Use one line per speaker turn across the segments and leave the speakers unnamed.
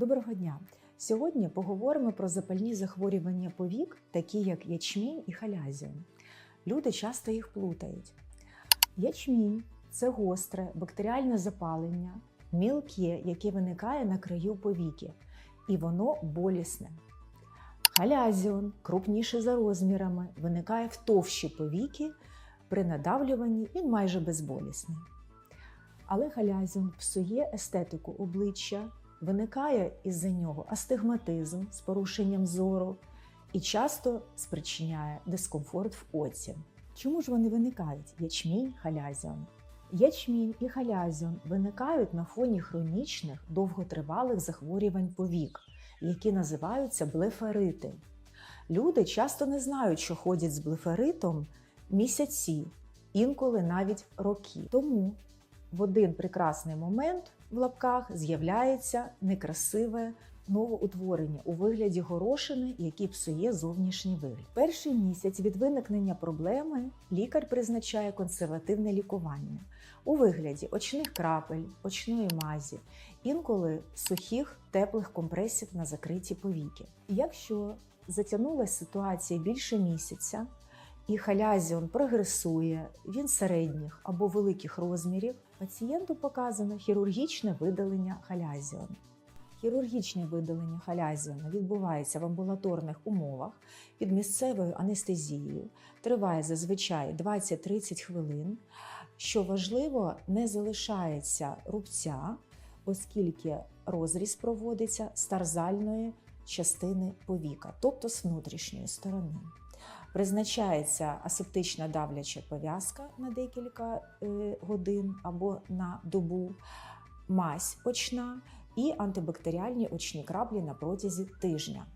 Доброго дня! Сьогодні поговоримо про запальні захворювання повік, такі як ячмінь і халязіон. Люди часто їх плутають. Ячмінь це гостре бактеріальне запалення, мілке, яке виникає на краю повіки, і воно болісне. Халязіон, крупніше за розмірами, виникає в товщі повіки. При надавлюванні він майже безболісний. Але халязіон псує естетику обличчя, виникає із-за нього астигматизм з порушенням зору і часто спричиняє дискомфорт в оці. Чому ж вони виникають? Ячмінь, халязіон. Ячмінь і халязіон виникають на фоні хронічних довготривалих захворювань повік, які називаються блефарити. Люди часто не знають, що ходять з блефаритом місяці, інколи навіть роки. Тому в один прекрасний момент в лапках з'являється некрасиве новоутворення у вигляді горошини, який псує зовнішній вигляд. Перший місяць від виникнення проблеми лікар призначає консервативне лікування у вигляді очних крапель, очної мазі, інколи сухих теплих компресів на закриті повіки. Якщо затягнулася ситуація більше місяця, і халязіон прогресує, він середніх або великих розмірів, пацієнту показано хірургічне видалення халязіону. Хірургічне видалення халязіона відбувається в амбулаторних умовах під місцевою анестезією, триває зазвичай 20-30 хвилин. Що важливо, не залишається рубця, оскільки розріз проводиться з тарзальної частини повіка, тобто з внутрішньої сторони. Призначається асептична давляча пов'язка на декілька е, годин або на добу, мазь очна і антибактеріальні очні краплі на протязі тижня.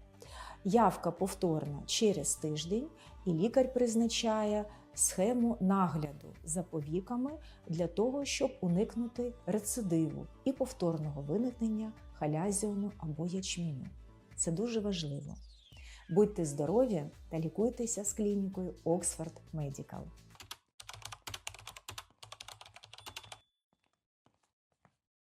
Явка повторна через тиждень, і лікар призначає схему нагляду за повіками для того, щоб уникнути рецидиву і повторного виникнення халязіону або ячміню. Це дуже важливо. Будьте здорові та лікуйтеся з клінікою Oxford Medical.